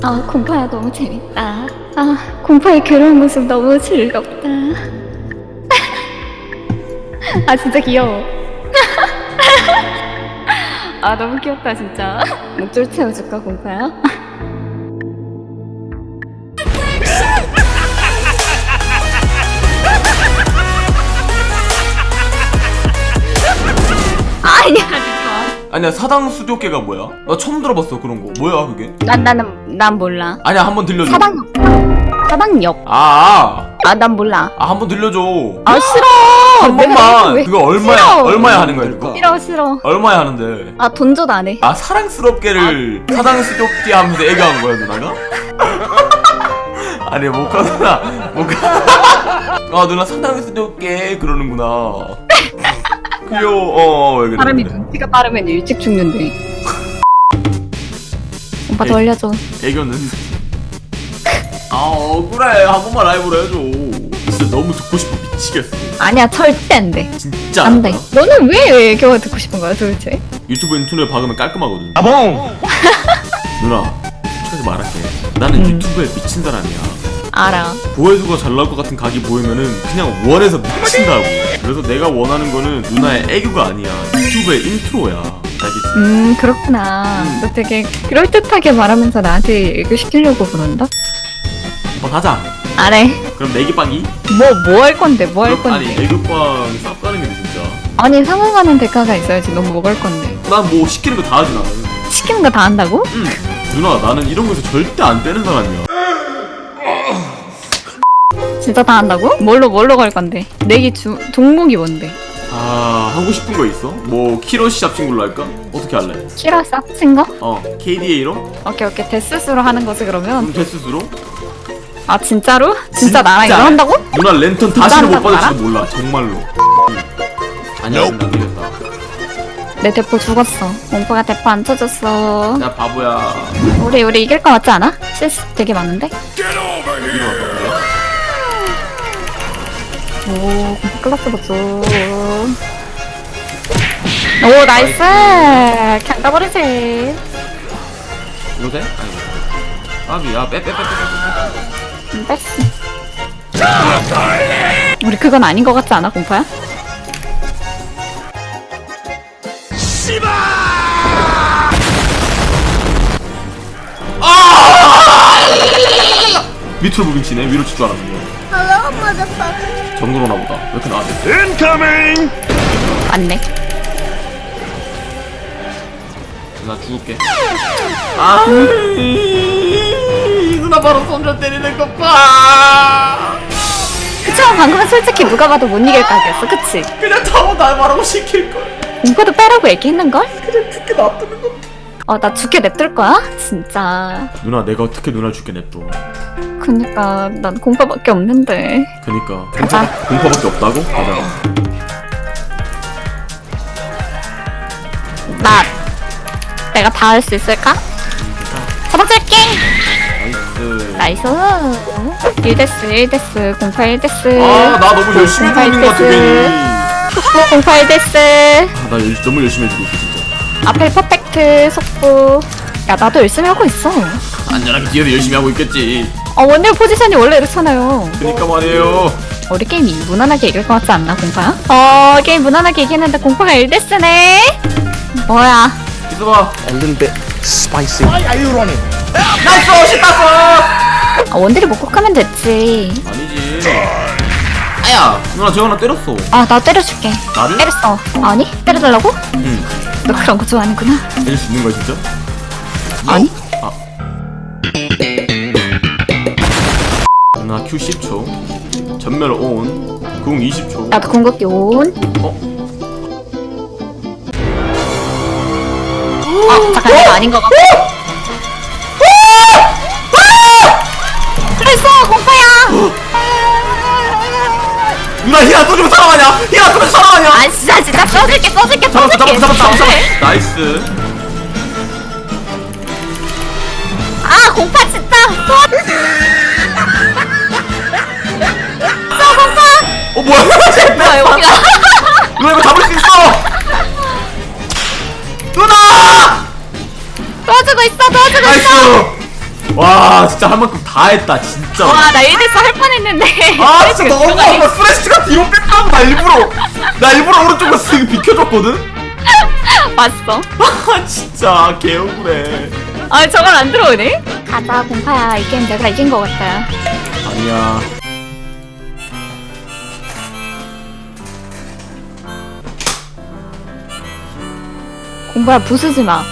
아, 공파야 너무 재밌다. 아, 공파의 괴로운 모습 너무 즐겁다. 아, 진짜 귀여워. 아, 너무 귀엽다, 진짜. 목줄 채워줄까, 공파야? 아니야 사당 수족계가 뭐야? 나 처음 들어봤어 그런 거 뭐야 그게? 난, 나는, 난 몰라. 아니야 한번 들려줘 사당역. 사당역. 아, 아, 난 몰라. 아 한번 들려줘 아, 싫어. 한 내가 번만 왜- 그거 얼마야 싫어. 얼마야 하는 거야 그거? 싫어, 싫어. 얼마야 하는데 아, 돈줘도 안 해. 아 사랑스럽게를 사당 수족계 하면서 애교한 거야 누나가? 아니 모카 누나 모카 아 누나 사당 수족계 그러는구나 귀여워 어왜 그래 사람이 눈치가 빠르면 일찍 죽는데. 오빠 더. 올려줘. 애교는 아 억울해 한 번만 라이브로 해줘 진짜 너무 듣고 싶어 미치겠어 아니야, 절대 안 돼. 진짜 안 돼. 너는 왜 애교가 듣고 싶은 거야, 도대체? 유튜브 인터넷 박으면 깔끔하거든 아봉! 누나 솔직하게 말할게 나는 음. 유튜브에 미친 사람이야 알아. 조회수가 잘 나올 것 같은 각이 보이면은 그냥 원해서 미친다고 그래서 내가 원하는 거는 누나의 애교가 아니야 유튜브의 인트로야 알겠지? 음, 그렇구나. 너 되게 그럴듯하게 말하면서 나한테 애교 시키려고 그런다? 한번 하자 안 해. 그럼 내기빵이? 뭐, 뭐 할 건데, 뭐할 아니 건데. 애교빵 쌉가능이네 진짜 아니, 상응하는 대가가 있어야지. 너뭐할 건데. 난 뭐 시키는 거 다 하지 나는 시키는 거 다 한다고? 응 누나 나는 이런 거에서 절대 안 빼는 사람이야 진짜 다 한다고? 뭘로, 뭘로 갈 건데? 내기 주, 종목이 뭔데? 아 하고 싶은 거 있어? 뭐 키로시 잡친 걸로 할까? 어떻게 할래? 키라 쌉친 거? 어 KDA로? 오케이, 오케이. 데스수로 하는 거지, 그러면? 그럼 데스수로? 아, 진짜로? 진짜, 진짜. 나랑 이거 한다고? 누나 랜턴 다시는 못 한다고 받을지도 몰라 정말로 아니야 나 되겠다 내 대포 죽었어. 공포가 대포 안 쳐줬어. 나 바보야 우리, 우리 이길 거 같지 않아? 실수 되게 많은데? 어때 그래? 오, 클라스 보죠. 오, 나이스! 그냥 가버리지. 이거 돼? 아니 아비야 빼빼빼빼빼 음, 뺐어. 우리 그건 아닌 것 같지 않아, 공파야? 밑으로 무빙치네 위로 칠 줄 알았는데 정글 오나 보다 왜 이렇게 나왔대? 인커밍! 맞네. 나 죽을게 아 누나 바로 손절 때리는 것 봐 그쵸, 방금은 솔직히 누가 봐도 못 이길 각이었어, 그치? 그냥 타고 날 말하고 시킬걸 공파도 빼라고 얘기했는걸? 그냥 죽게 놔두는 거 어, 나 죽게 냅둘 거야? 진짜. 누나 내가 어떻게 누나를 죽게 냅둬 그니까, 난 공파밖에 없는데. 그니까. 공파, 공파밖에 없다고? 가자 나, 내가 다 할 수 있을까? 잡아줄게! 나이스 나이스. 1데스, 1데스, 공파 1데스. 아나 너무 열심히 해주고 있는 것 같아 괜히 속보 공파 1데스. 아, 나 열, 너무 열심히 해주고 있어 진짜 앞에 퍼펙트, 속보. 야, 나도 열심히 하고 있어. 안전하게 뒤에서 열심히 하고 있겠지 어, 원딜 포지션이 원래 이렇잖아요. 그니까 말이에요 우리 게임 무난하게 이길 것 같지 않나, 공파야? 어, 게임 무난하게 이기는데 공파가 1데스네? 뭐야. 있어봐 A little bit spicy. Why are you running? 나이스 신났어 아, 원딜이 못 콕하면 됐지. 아니지 아야 누나 저 하나 때렸어 아, 나 때려줄게. 나를? 때렸어. 아니? 때려달라고? 응 너 그런 거 좋아하는구나. 때릴 수 있는 거야 진짜? 아니? Q 10초 전멸 온 궁 20초 나도 궁극기 온. 어? 아, 잠깐, 이거 아닌 것 같고. 그랬어, 공파야! 누나 히라 쏘주면 살아가냐 히라 쏘주면 살아가냐 아, 진짜, 진짜, 써줄게, 써줄게, 잡았어 써줄게. 잡았어 잡았어 잡았어 그래. 나이스 아, 공파 진짜! 써! 어 뭐야 뭐야, 여기가. 누나 이거 잡을 수 있어 누나 도와주고 있어, 도와주고 있어! 나이스 와와 진짜 할 만큼 다 했다 진짜 와, 나 1대스 할 뻔했는데. 아 진짜 너무 아파 스레시가 뒤로 뺐다고 나 일부러 나 일부러 오른쪽으로 쓱 비켜줬거든 봤어. 아 진짜 개억울해 아, 저걸 안 들어오네? 가자, 공파야. 이 게임 내가 이긴 것 같아. 아니야 공파야, 부수지 마.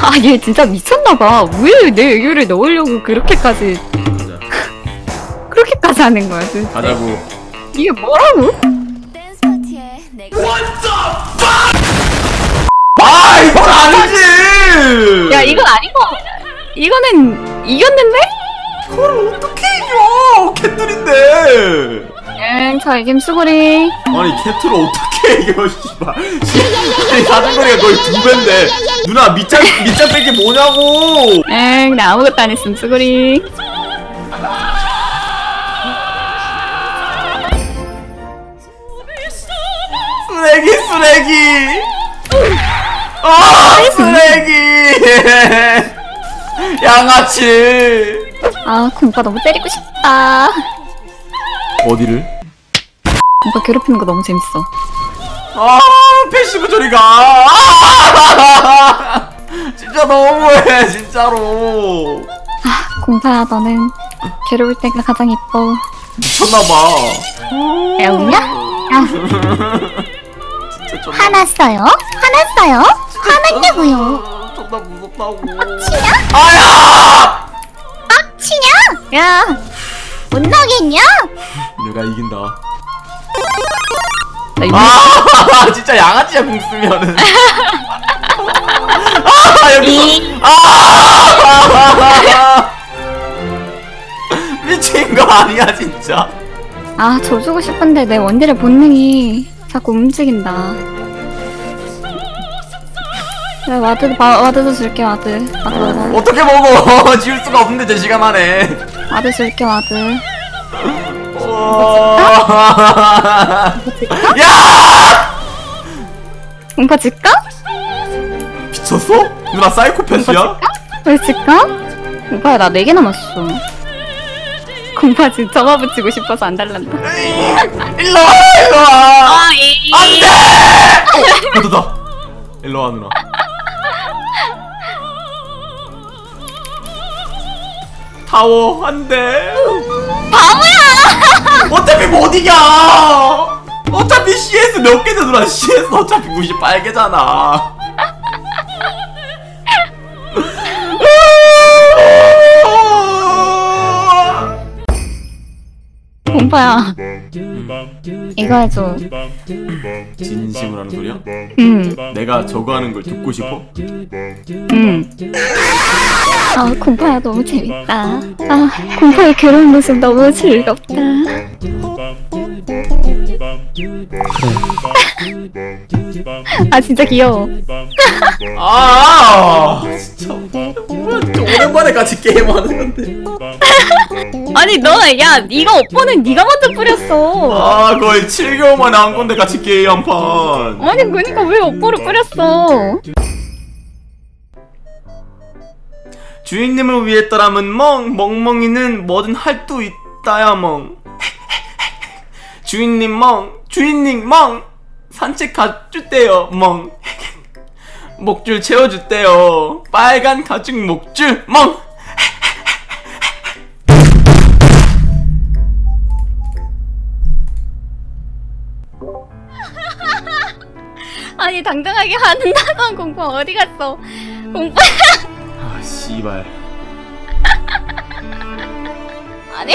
아, 얘 진짜 미쳤나봐. 왜 내 애교를 넣으려고 그렇게까지, 가자 그렇게까지 하는 거야, 도대체. 가자고 이게 뭐라고? 댄스 파티에 내가 아 이건 아니지 야, 이건 거. 이거는 이겼는데? 그걸 어떻게 이겨 캣들인데 응, 저 이김 수고리. 아니 캣을 어떻게 이겨 씨발 아니 사정거리가 거의 두 배인데 누나 밑장 밑장 뺀게 뭐냐고 응, 나 아무것도 안 했음, 수고리. 쓰레기 쓰레기 아 쓰레기 양아치 아, 공파 너무 때리고 싶다. 어디를? 공파 괴롭히는 거 너무 재밌어. 아 패시브 저리가 아, 진짜 너무해 진짜로 공파야, 너는 괴로울 때가 가장 이뻐. 미쳤나봐 야, 웃냐? 야, 진짜 화났어요? 화났어요? 화났냐고요? 존나 무섭다고 치냐? 아야 치냐? 야, 못 나겠냐? 내가 이긴다. 아 진짜 양아치야 공 쓰면은. 아 여기서 아. 미친 거 아니야 진짜? 아, 저 주고 싶은데 내 원딜의 본능이 자꾸 움직인다. 그래, 와드, 와, 와드도 줄게, 와드. 와드, 와드. 어떻게 먹어 지울 수가 없는데 제 시간 안에 와드 줄게, 와드. 야 공파 질까? 미쳤어? 누나 사이코패스야? 왜 질까? 공파야, 나 4개 남았어. 공파 지금 점화 붙이고 싶어서 안 달란다. 일로 와 일로 와 아, 이. 안돼 어, 너다 일로 와 누나 타워 안돼 바보야! 어차피 못 이겨. 어차피 CS 몇 누나? CS 어차피 98개잖아 공파야. 이거 해줘. 진심을 하는 소리야? 응, 내가 저거 하는 걸 듣고 싶어? 응. 아, 공파야, 너무 재밌다. 아, 공파의 괴로운 모습 너무 즐겁다. 아, 진짜 귀여워. 아 진짜 같이 게임하는 건데. 아니, 너, 야, 네가 오빠는 네가 먼저 뿌렸어. 아 거의 7개월 만에 한 건데 같이 게임 한 판. 아니, 그니까 왜 오빠를 뿌렸어? 주인님을 위했더라면 멍 멍멍이는 뭐든 할 수 있다야 멍. 주인님 멍 주인님 멍. 산책 가줄때요 멍 목줄 채워줄때요 빨간 가죽 목줄 멍 아니, 당당하게 하는 다던 공파 어디 갔어? 공파. 아 씨발 아니,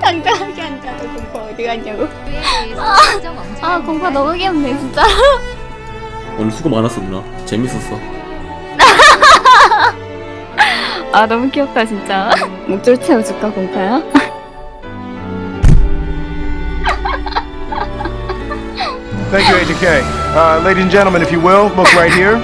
당당하게 한다던 공파 어디 갔냐고. 아, 공파 너무 귀엽네, 진짜. 오늘 수고 많았어 누나 재밌었어 아, 너무 귀엽다, 진짜. 목줄 채워줄까, 공파야? Thank you, Agent K. Uh, ladies and gentlemen, if you will, look right here.